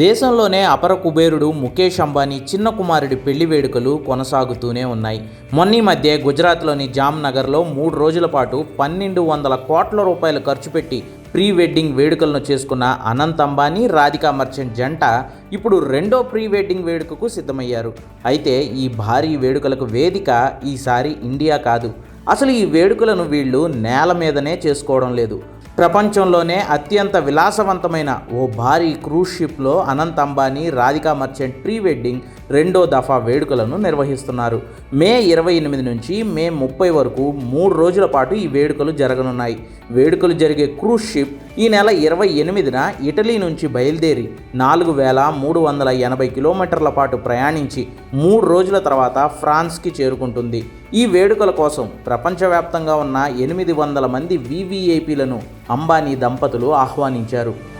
దేశంలోనే అపర కుబేరుడు ముఖేష్ అంబానీ చిన్న కుమారుడి పెళ్ళి వేడుకలు కొనసాగుతూనే ఉన్నాయి. మొన్నీ మధ్య గుజరాత్లోని జామ్నగర్లో మూడు రోజుల పాటు పన్నెండు వందల కోట్ల రూపాయలు ఖర్చు పెట్టి ప్రీ వెడ్డింగ్ వేడుకలను చేసుకున్న అనంత్ అంబానీ రాధికా మర్చెంట్ జంట ఇప్పుడు రెండో ప్రీ వెడ్డింగ్ వేడుకకు సిద్ధమయ్యారు. అయితే ఈ భారీ వేడుకలకు వేదిక ఈసారి ఇండియా కాదు. అసలు ఈ వేడుకలను వీళ్ళు నేల మీదనే చేసుకోవడం లేదు. ప్రపంచంలోనే అత్యంత విలాసవంతమైన ఓ భారీ క్రూజ్ షిప్లో అనంత్ అంబానీ రాధికా మర్చెంట్ ప్రీ వెడ్డింగ్ రెండో దఫా వేడుకలను నిర్వహిస్తున్నారు. మే ఇరవై ఎనిమిది నుంచి మే ముప్పై వరకు మూడు రోజుల పాటు ఈ వేడుకలు జరగనున్నాయి. వేడుకలు జరిగే క్రూజ్ షిప్ ఈ నెల ఇరవై ఎనిమిదిన ఇటలీ నుంచి బయలుదేరి నాలుగు వేల మూడు వందల ఎనభై కిలోమీటర్ల పాటు ప్రయాణించి మూడు రోజుల తర్వాత ఫ్రాన్స్కి చేరుకుంటుంది. ఈ వేడుకల కోసం ప్రపంచవ్యాప్తంగా ఉన్న ఎనిమిది వందల మంది వివిఐపీలను అంబానీ దంపతులు ఆహ్వానించారు.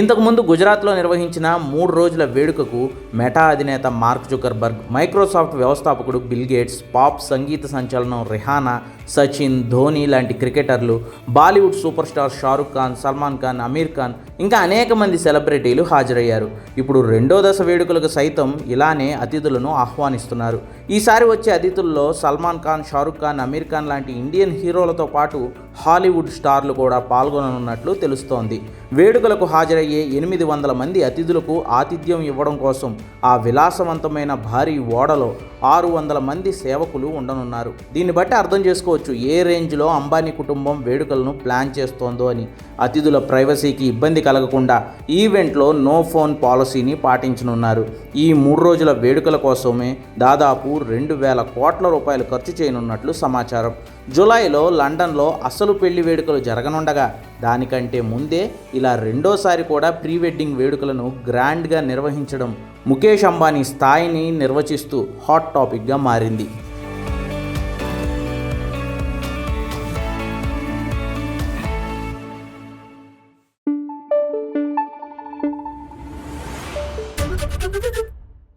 ఇంతకుముందు గుజరాత్లో నిర్వహించిన మూడు రోజుల వేడుకకు మెటా అధినేత మార్క్ జుకర్బర్గ్ మైక్రోసాఫ్ట్ వ్యవస్థాపకుడు బిల్ గేట్స్ పాప్ సంగీత సంచలనం రిహానా సచిన్ ధోని లాంటి క్రికెటర్లు Bollywood super star Shahrukh Khan Salman Khan Aamir Khan ఇంకా అనేక మంది సెలబ్రిటీలు హాజరయ్యారు. ఇప్పుడు రెండో దశ వేడుకలకు సైతం ఇలానే అతిథులను ఆహ్వానిస్తున్నారు. ఈసారి వచ్చే అతిథుల్లో సల్మాన్ ఖాన్ షారుఖ్ ఖాన్ అమీర్ ఖాన్ లాంటి ఇండియన్ హీరోలతో పాటు హాలీవుడ్ స్టార్లు కూడా పాల్గొననున్నట్లు తెలుస్తోంది. వేడుకలకు హాజరయ్యే ఎనిమిది వందల మంది అతిథులకు ఆతిథ్యం ఇవ్వడం కోసం ఆ విలాసవంతమైన భారీ ఓడలో ఆరు వందల మంది సేవకులు ఉండనున్నారు. దీన్ని బట్టి అర్థం చేసుకోవచ్చు ఏ రేంజ్లో అంబానీ కుటుంబం వేడుకలను ప్లాన్ చేస్తోందో అని. అతిథుల ప్రైవసీకి ఇబ్బంది కలగకుండా ఈవెంట్లో నో ఫోన్ పాలసీని పాటించనున్నారు. ఈ మూడు రోజుల వేడుకల కోసమే దాదాపు రెండు వేల కోట్ల రూపాయలు ఖర్చు చేయనున్నట్లు సమాచారం. జూలైలో లండన్లో అసలు పెళ్ళి వేడుకలు జరగనుండగా దానికంటే ముందే ఇలా రెండోసారి కూడా ప్రీ వెడ్డింగ్ వేడుకలను గ్రాండ్గా నిర్వహించడం ముఖేష్ అంబానీ స్థాయిని నిర్వచిస్తూ హాట్ టాపిక్గా మారింది.